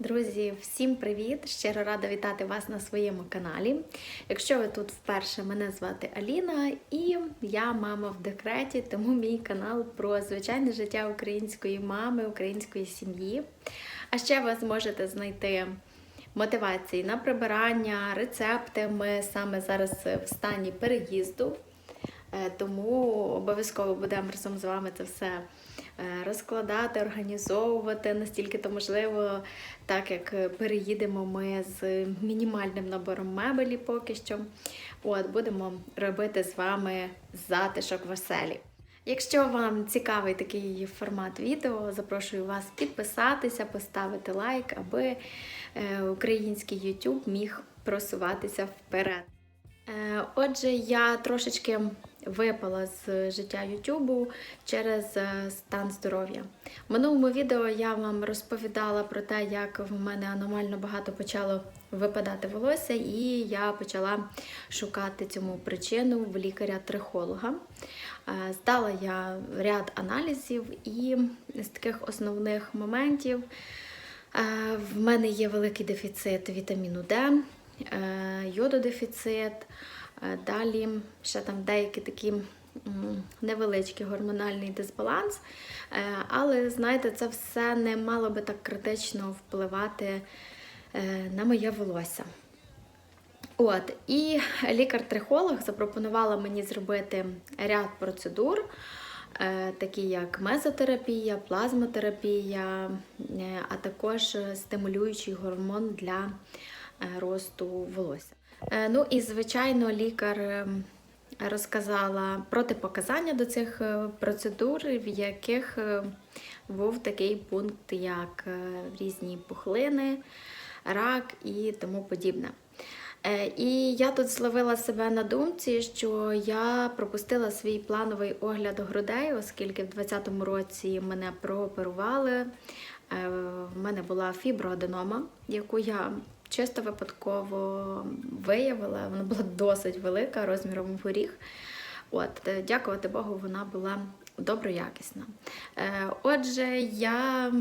Друзі, всім привіт! Щиро рада вітати вас на своєму каналі. Якщо ви тут вперше, мене звати Аліна і я мама в декреті, тому мій канал про звичайне життя української мами, української сім'ї. А ще ви зможете знайти мотивації на прибирання, рецепти. Ми саме зараз в стані переїзду. Е, Тому обов'язково будемо разом з вами це все розкладати, організовувати настільки то можливо, так як переїдемо ми з мінімальним набором мебелі поки що. От будемо робити з вами затишок в оселі. Якщо вам цікавий такий формат відео, запрошую вас підписатися, поставити лайк, аби е, український YouTube міг просуватися вперед. Е, Отже, я трошечки випала з життя Ютубу через е, стан здоров'я. В минулому відео я вам розповідала про те, як в мене аномально багато почало випадати волосся, і я почала шукати цьому причину в лікаря-трихолога. Е, Здала я ряд аналізів, і з таких основних моментів е, в мене є великий дефіцит вітаміну Д, йододефіцит, далі ще там деякі такі невеличкий гормональний дисбаланс. Е, Але знаєте, це все не мало би так критично впливати е, на моє волосся. От, і лікар-трихолог запропонувала мені зробити ряд процедур, е, такі як мезотерапія, плазмотерапія, е, а також стимулюючий гормон для е, росту волосся. Е, Ну і звичайно, лікар ем, розказала протипоказання до цих е, процедур, в яких е, був такий пункт, як різні пухлини, рак і тому подібне. І я тут зловила себе на думці, що я пропустила свій плановий огляд грудей, оскільки в 2020 році мене прооперували. В мене була фіброаденома, яку я чисто випадково виявила. Вона була досить велика, розміром горіх. От, е, дякувати Богу, вона була доброякісна. Е, Отже, я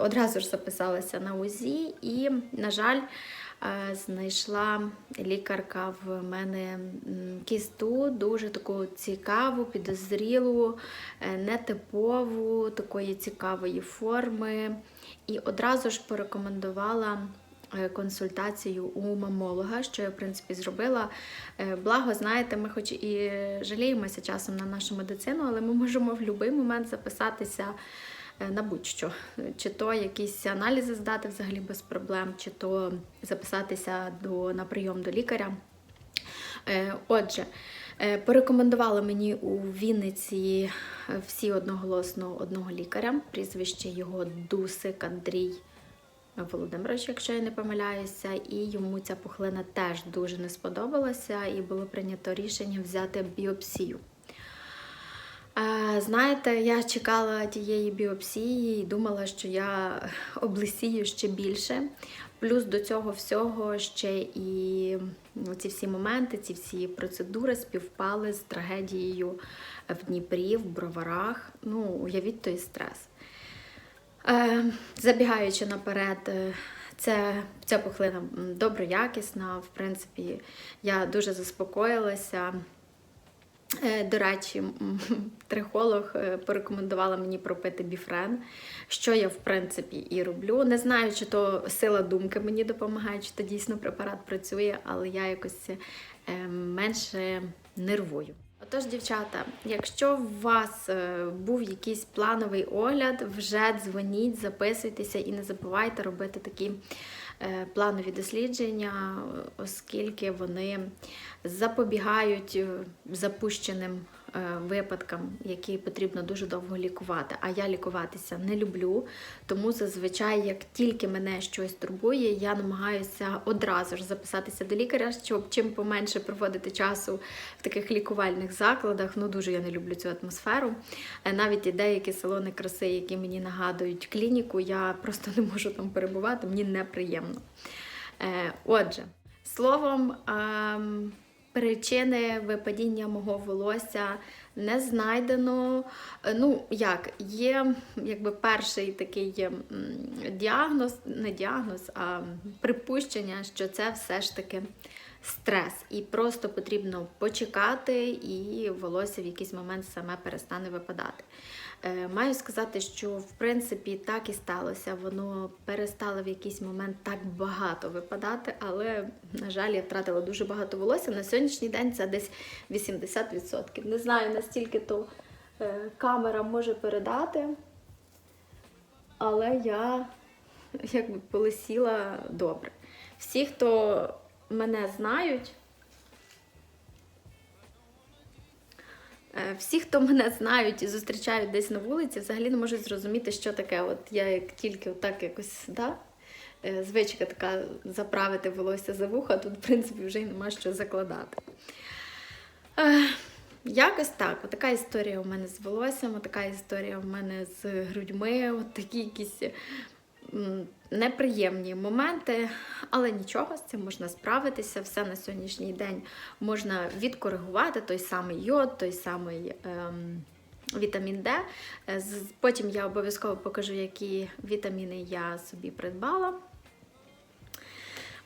одразу ж записалася на УЗІ і, на жаль, е, знайшла лікарка в мене кісту, дуже таку цікаву, підозрілу, нетипову, такої цікавої форми. І одразу ж порекомендувала консультацію у мамолога, що я, в принципі, зробила. Е, Благо, знаєте, ми хоч і жаліємося часом на нашу медицину, але ми можемо в будь-який момент записатися е, на будь-що. Чи то якісь аналізи здати взагалі без проблем, чи то записатися до, на прийом до лікаря. Е, Отже, е, порекомендували мені у Вінниці е, всі одноголосно одного лікаря, прізвище його Дусик Андрій Володимирович, якщо я не помиляюся, і йому ця пухлина теж дуже не сподобалася, і було прийнято рішення взяти біопсію. Е, Знаєте, я чекала тієї біопсії і думала, що я облисію ще більше. Плюс до цього всього ще і ці всі моменти, ці всі процедури співпали з трагедією в Дніпрі, в Броварах. Ну, уявіть той стрес. Е, Забігаючи наперед, е, це, ця пухлина доброякісна. В принципі, я дуже заспокоїлася. Е, До речі, трихолог порекомендувала мені пропити біфрен, що я в принципі і роблю. Не знаю, чи то сила думки мені допомагає, чи то дійсно препарат працює, але я якось менше нервую. Отож, дівчата, якщо у вас е, був якийсь плановий огляд, вже дзвоніть, записуйтеся і не забувайте робити такі е, планові дослідження, оскільки вони запобігають е, запущеним випадкам, які потрібно дуже довго лікувати. А я лікуватися не люблю, тому зазвичай, як тільки мене щось турбує, я намагаюся одразу ж записатися до лікаря, щоб чим поменше проводити часу в таких лікувальних закладах. Ну дуже я не люблю цю атмосферу. Е, Навіть і деякі салони краси, які мені нагадують клініку, я просто не можу там перебувати, мені неприємно. Е, Отже, словом. Причини випадіння мого волосся не знайдено. Е, Ну, як, є якби перший такий діагноз, не діагноз, а припущення, що це все ж таки стрес. І просто потрібно почекати, і волосся в якийсь момент саме перестане випадати. Е, Маю сказати, що в принципі так і сталося. Воно перестало в якийсь момент так багато випадати, але, на жаль, я втратила дуже багато волосся. На сьогоднішній день це десь 80%. Не знаю, настільки то е, камера може передати, але я якби полисіла добре. Всі, хто мене знають, Е, Всі, хто мене знають і зустрічають десь на вулиці, взагалі не можуть зрозуміти, що таке. От я як тільки отак якось, да, е, звичка така заправити волосся за вуха, тут, в принципі, вже й нема що закладати. Е, Якось так. От така історія у мене з волоссям, така історія у мене з грудьми, от такі якісь неприємні моменти, але нічого, з цим можна справитися. Все на сьогоднішній день можна відкоригувати той самий йод, той самий. Ем, Вітамін Д. Потім я обов'язково покажу, які вітаміни я собі придбала.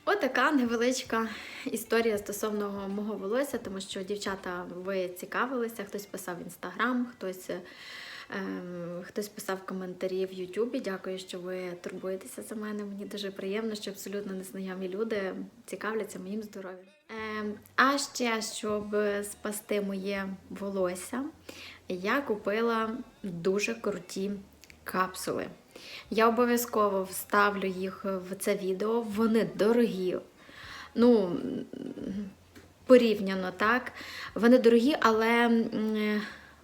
Отака невеличка історія стосовно мого волосся, тому що дівчата ви цікавилися, хтось писав в інстаграм, хтось, е, хтось писав коментарі в Ютубі. Дякую, що ви турбуєтеся за мене. Мені дуже приємно, що абсолютно незнайомі люди цікавляться моїм здоров'ям. Ем, а ще, щоб спасти моє волосся, я купила дуже круті капсули. Я обов'язково вставлю їх в це відео. Вони дорогі. Ну, порівняно так. Вони дорогі, але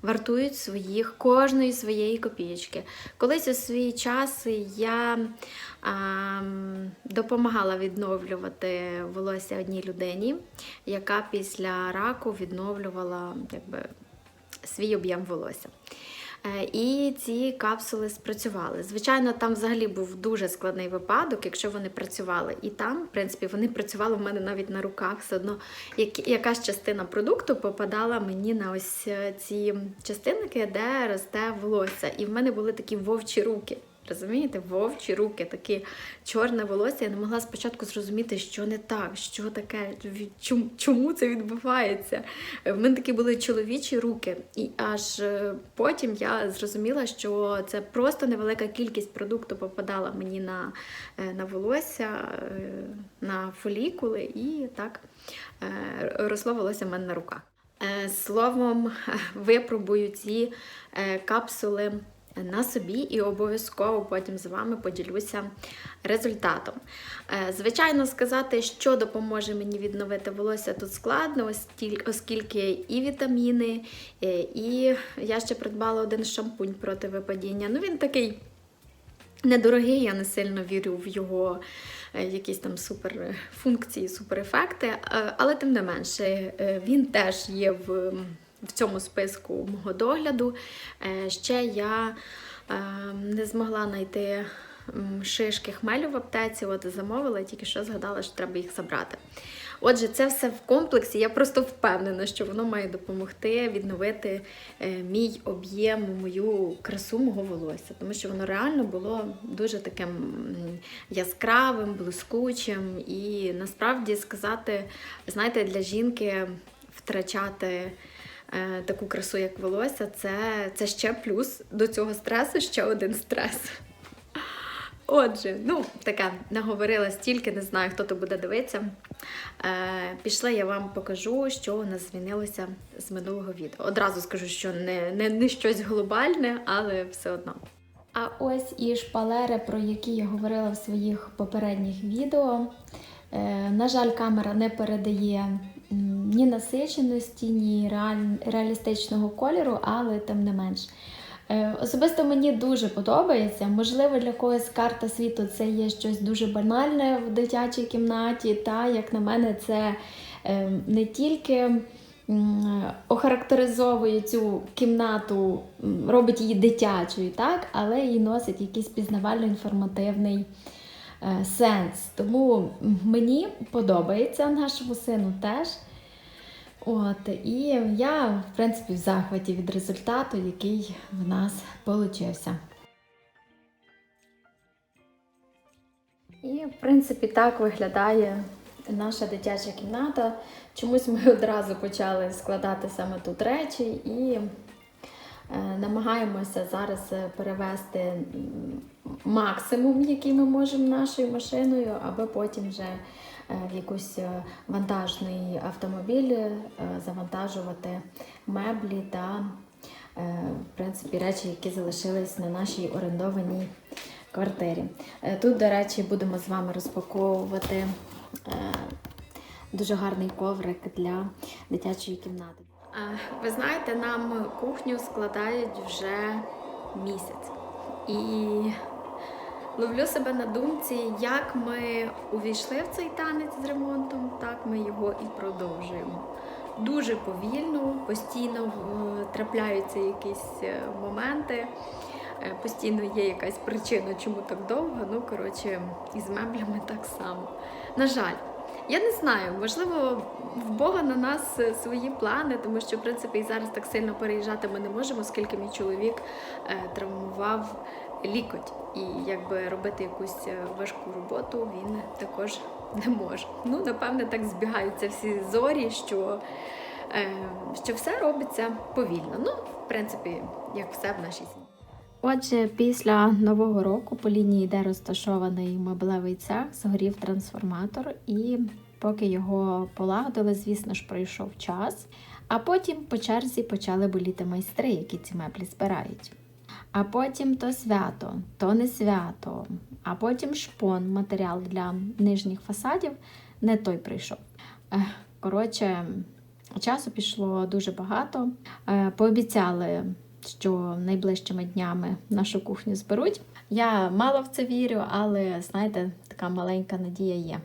вартують своїх кожної своєї копієчки. Колись у свій час я а, допомагала відновлювати волосся одній людині, яка після раку відновлювала якби, свій об'єм волосся. Е, І ці капсули спрацювали. Звичайно, там взагалі був дуже складний випадок, якщо вони працювали. І там, в принципі, вони працювали в мене навіть на руках. Все одно як- якась частина продукту попадала мені на ось е, ці частинки, де росте волосся. І в мене були такі вовчі руки. Розумієте, вовчі руки, такі чорне волосся. Я не могла спочатку зрозуміти, що не так, що таке, чому, чому це відбувається. В мене такі були чоловічі руки, і аж е, потім я зрозуміла, що це просто невелика кількість продукту попадала мені на, е, на волосся, е, на фолікули, і так росло волосся в мене на руках. Словом, випробую ці капсули на собі і обов'язково потім з вами поділюся результатом. Е, Звичайно, сказати, що допоможе мені відновити волосся тут складно, оскільки і вітаміни, е, і я ще придбала один шампунь проти випадіння. Ну, він такий недорогий, я не сильно вірю в його е, якісь там супер функції, суперефекти, але тим не менше, він теж є в, в цьому списку мого догляду. Е, Ще я е, не змогла знайти шишки хмелю в аптеці, от замовила, тільки що згадала, що треба їх забрати. Отже, це все в комплексі. Я просто впевнена, що воно має допомогти відновити е, мій об'єм, мою красу мого волосся, тому що воно реально було дуже таким яскравим, блискучим. І насправді сказати, знаєте, для жінки втрачати таку красу, як волосся, це, це ще плюс до цього стресу, ще один стрес. Отже, ну таке наговорила стільки, не знаю, хто то буде дивитися. Е, пішла, я вам покажу, що у нас змінилося з минулого відео. Одразу скажу, що не, не, не щось глобальне, але все одно. А ось і шпалери, про які я говорила в своїх попередніх відео. Е, на жаль, камера не передає ні насиченості, ні реаль- реалістичного кольору, але тим не менш. Е, Особисто мені дуже подобається. Можливо, для когось карта світу це є щось дуже банальне в дитячій кімнаті. Та, як на мене, це е, не тільки охарактеризовує цю кімнату, робить її дитячою, так, але і носить якийсь пізнавально-інформативний е, сенс. Тому мені подобається нашому сину теж. От, і я, в принципі, в захваті від результату, який в нас получився. І, в принципі, так виглядає наша дитяча кімната. Чомусь ми одразу почали складати саме тут речі і е, намагаємося зараз перевести максимум, який ми можемо нашою машиною, аби потім вже в якийсь е, вантажний автомобіль е, завантажувати меблі та е, в принципі речі, які залишились на нашій орендованій квартирі. Е, Тут, до речі, будемо з вами розпаковувати е, дуже гарний коврик для дитячої кімнати. Е, Ви знаєте, нам кухню складають вже місяць. І ловлю себе на думці, як ми увійшли в цей танець з ремонтом, так ми його і продовжуємо. Дуже повільно, постійно е, трапляються якісь е, моменти. Е, Постійно є якась причина, чому так довго. Ну, коротше, і з меблями так само. На жаль, я не знаю, можливо, в Бога на нас свої плани, тому що, в принципі, і зараз так сильно переїжджати ми не можемо, оскільки мій чоловік травмував лікоть. І якби робити якусь е, важку роботу він також не може. Ну, напевне, так збігаються всі зорі, що, е, що все робиться повільно. Ну, в принципі, як все в нашій сім'ї. Отже, після нового року по лінії, де розташований меблевий цех, згорів трансформатор, і поки його полагодили, звісно ж, пройшов час. А потім по черзі почали боліти майстри, які ці меблі збирають. А потім то свято, то не свято, а потім шпон, матеріал для нижніх фасадів, не той прийшов. Коротше, часу пішло дуже багато. Е, Пообіцяли що найближчими днями нашу кухню зберуть. Я мало в це вірю, але знаєте, така маленька надія є.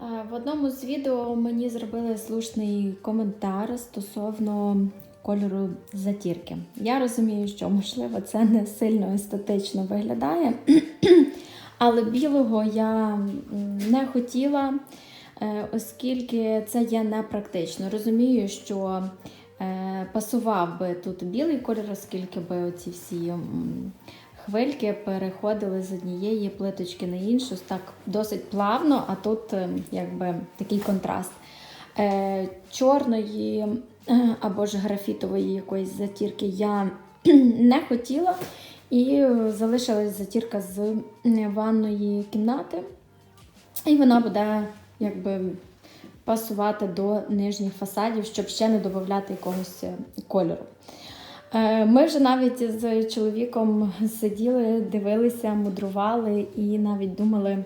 Е, В одному з відео мені зробили слушний коментар стосовно кольору затірки. Я розумію, що можливо це не сильно естетично виглядає, але білого я не хотіла, е, оскільки це є непрактично. Розумію, що е, пасував би тут білий колір, оскільки би оці всі хвильки переходили з однієї плиточки на іншу так досить плавно, а тут е, якби такий контраст. Е, чорної або ж графітової якоїсь затірки я не хотіла. І залишилась затірка з ванної кімнати. І вона буде якби пасувати до нижніх фасадів, щоб ще не додати якогось е, кольору. Е, Ми вже навіть з чоловіком сиділи, дивилися, мудрували і навіть думали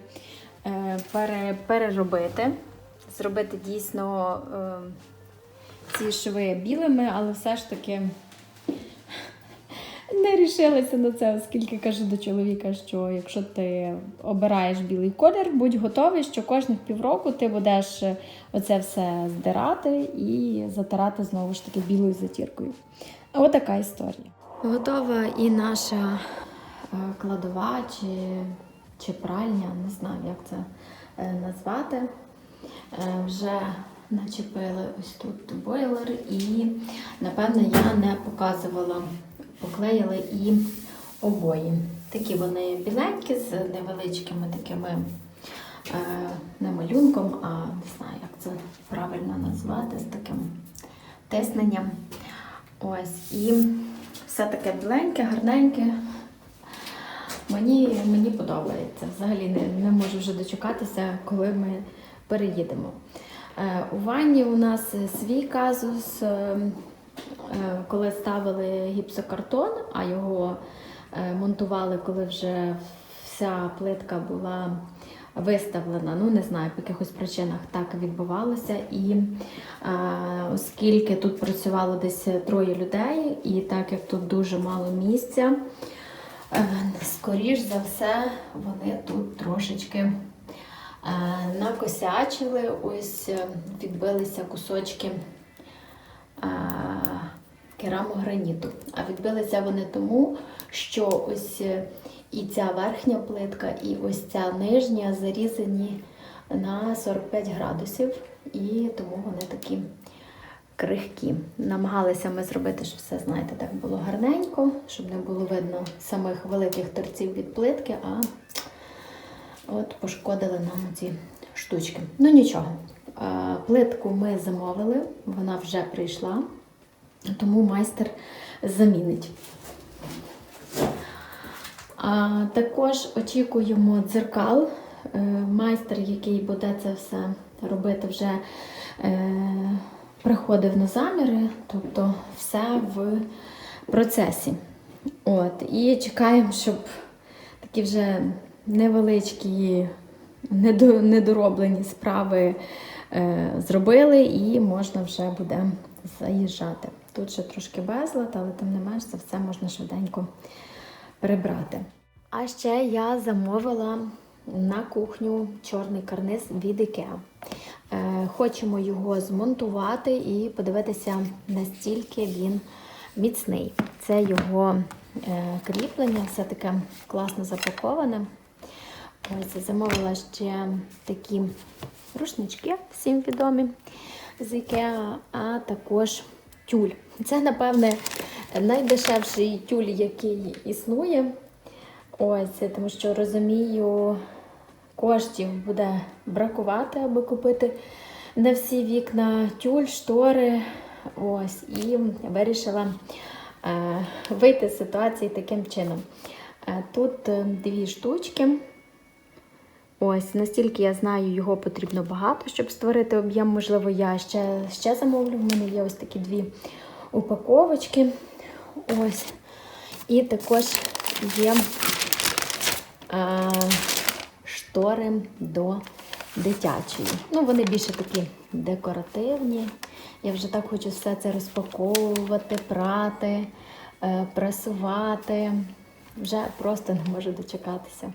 е, переробити, зробити дійсно ці шви білими, але все ж таки не рішилася на це, оскільки кажу до чоловіка, що якщо ти обираєш білий колір, будь готовий, що кожних півроку ти будеш оце все здирати і затирати знову ж таки білою затіркою. Отака історія. Готова і наша е, кладова чи, чи пральня, не знаю, як це е, назвати. Е, Вже начепили ось тут бойлер, і напевно я не показувала, поклеїли і обої. Такі вони біленькі з невеличкими такими е, не малюнком, а не знаю, як це правильно назвати, з таким тисненням. Ось, і все таке біленьке, гарненьке. Мені, мені подобається. Взагалі не, не можу вже дочекатися, коли ми переїдемо. Е, у ванні у нас свій казус, е, е, коли ставили гіпсокартон, а його е, монтували, коли вже вся плитка була виставлена. Ну, не знаю, по якихось причинах так відбувалося. І е, оскільки тут працювало десь троє людей, і так як тут дуже мало місця, е, скоріш за все, вони тут трошечки е, накосячили, ось е, відбилися кусочки е, керамограніту. А відбилися вони тому, що ось е, і ця верхня плитка, і ось ця нижня зарізані на 45 градусів, і тому вони такі крихкі. Намагалися ми зробити, щоб все, знаєте, так було гарненько, щоб не було видно самих великих торців від плитки, а от пошкодили нам ці штучки. Ну нічого. Плитку ми замовили, вона вже прийшла, тому майстер замінить. Також очікуємо дзеркал. Е, Майстер, який буде це все робити, вже е, приходив на заміри, тобто все в процесі. От, і чекаємо, щоб такі вже невеличкі, недороблені справи е, зробили, і можна вже буде заїжджати. Тут ще трошки безлад, але тим не менш це все можна швиденько прибрати. А ще я замовила на кухню чорний карниз від IKEA. Е, Хочемо його змонтувати і подивитися, настільки він міцний. Це його е, кріплення, все таке класно запаковане. Ось замовила ще такі рушнички, всім відомі з IKEA, а також тюль. Це, напевне, найдешевший тюль, який існує. Ось, тому що розумію, коштів буде бракувати, аби купити на всі вікна тюль, штори. Ось, і вирішила е, вийти з ситуації таким чином. Е, тут е, дві штучки. Ось, настільки я знаю, його потрібно багато, щоб створити об'єм. Можливо, я ще, ще замовлю. В мене є ось такі дві упаковочки. Ось. І також є е, штори до дитячої. Ну, вони більше такі декоративні. Я вже так хочу все це розпаковувати, прати, е, прасувати. Вже просто не можу дочекатися.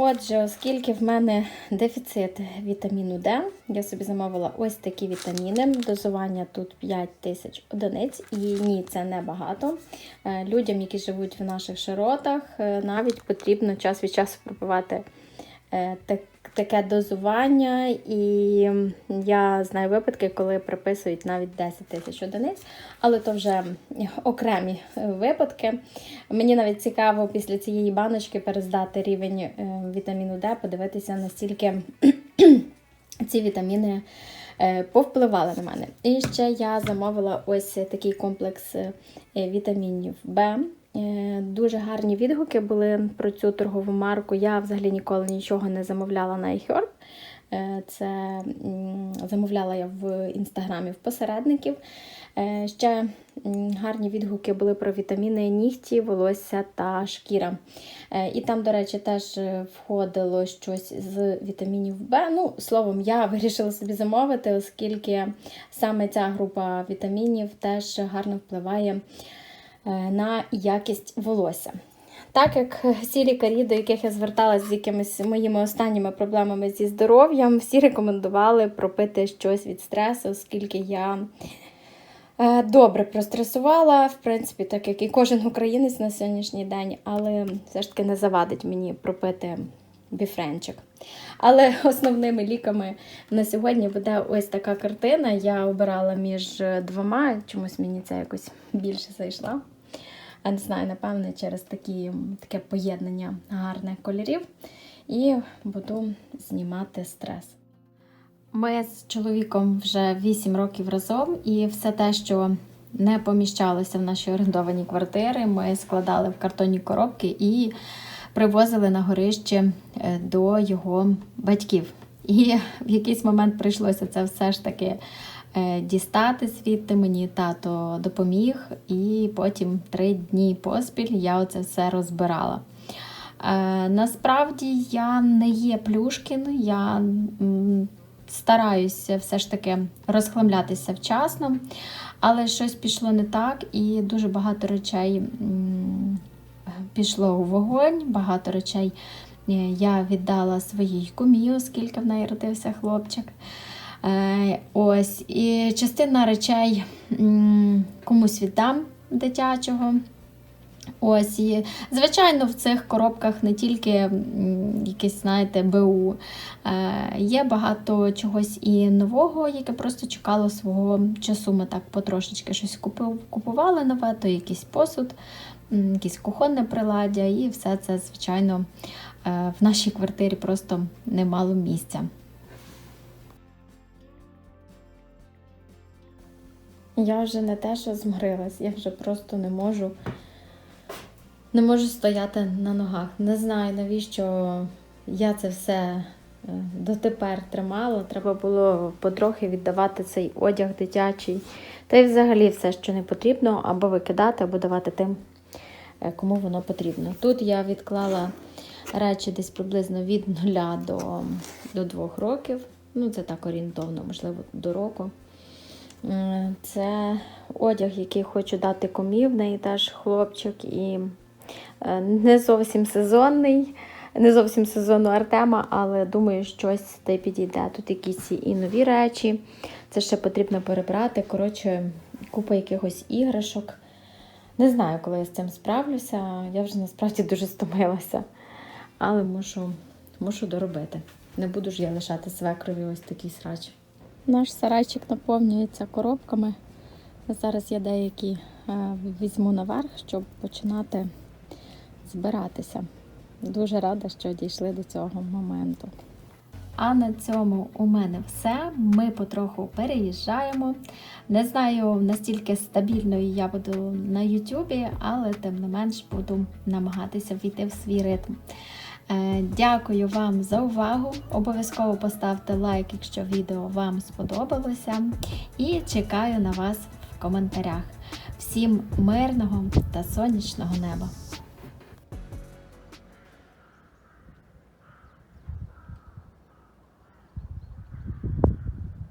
Отже, оскільки в мене дефіцит вітаміну Д, я собі замовила ось такі вітаміни. Дозування тут 5 тисяч одиниць. І ні, це не багато. Е, Людям, які живуть в наших широтах, е, навіть потрібно час від часу пропивати е, так- таке дозування. І я знаю випадки, коли приписують навіть 10 тисяч одиниць, але то вже окремі випадки. Мені навіть цікаво після цієї баночки перездати рівень е, вітаміну Д, подивитися, настільки ці вітаміни е, повпливали на мене. І ще я замовила ось такий комплекс е, вітамінів Б. Е, Дуже гарні відгуки були про цю торгову марку. Я взагалі ніколи нічого не замовляла на iHerb. Е, Це замовляла я в інстаграмі в посередників. Е, Ще гарні відгуки були про вітаміни нігті, волосся та шкіра. І там, до речі, теж входило щось з вітамінів Б. Ну, словом, я вирішила собі замовити, оскільки саме ця група вітамінів теж гарно впливає на якість волосся. Так як всі лікарі, до яких я зверталася з якимись моїми останніми проблемами зі здоров'ям, всі рекомендували пропити щось від стресу, оскільки я е, добре простресувала, в принципі, так як і кожен українець на сьогоднішній день, але все ж таки не завадить мені пропити біфренчик. Але основними ліками на сьогодні буде ось така картина. Я обирала між двома, чомусь мені це якось більше зайшла. Я не знаю, напевне, через такі, таке поєднання гарних кольорів. І буду знімати стрес. Ми з чоловіком вже 8 років разом, і все те, що не поміщалося в наші орендовані квартири, ми складали в картонні коробки і привозили на горище е, до його батьків. І в якийсь момент прийшлося це все ж таки е, дістати звідти. Мені тато допоміг, і потім три дні поспіль я оце все розбирала. Е, насправді я не є Плюшкін, я стараюся все ж таки розхламлятися вчасно, але щось пішло не так, і дуже багато речей пішло у вогонь, багато речей е, я віддала своїй кумі, оскільки в неї родився хлопчик. Е, ось, і частина речей комусь віддам дитячого. Ось і звичайно, в цих коробках не тільки якісь, знаєте, БУ. Е, є багато чогось і нового, яке просто чекало свого часу. Ми так потрошечки щось купували нове, то якийсь посуд, м, якесь кухонне приладдя, і все це, звичайно, е, в нашій квартирі просто немало місця. Я вже не те, що змирилась, я вже просто не можу. Не можу стояти на ногах. Не знаю, навіщо я це все е, дотепер тримала. Треба було потрохи віддавати цей одяг дитячий. Та й взагалі все, що не потрібно, або викидати, або давати тим, кому воно потрібно. Тут я відклала речі десь приблизно від нуля до, до двох років. Ну, це так орієнтовно, можливо, до року. Е, Це одяг, який хочу дати комі, в неї теж хлопчик і е, не зовсім сезонний, не зовсім сезонну Артема, але думаю, щось й підійде. Тут якісь і нові речі. Це ще потрібно перебрати. Коротше, купа якихось іграшок. Не знаю, коли я з цим справлюся. Я вже насправді дуже стомилася. Але мушу, мушу доробити. Не буду ж я лишати свекрові ось такий срач. Наш сарайчик наповнюється коробками. Зараз я деякі е, візьму наверх, щоб починати збиратися. Дуже рада, що дійшли до цього моменту. А на цьому у мене все. Ми потроху переїжджаємо. Не знаю, настільки стабільною я буду на Ютубі, але тим не менш буду намагатися війти в свій ритм. Е, Дякую вам за увагу. Обов'язково поставте лайк, якщо відео вам сподобалося. І чекаю на вас в коментарях. Всім мирного та сонячного неба!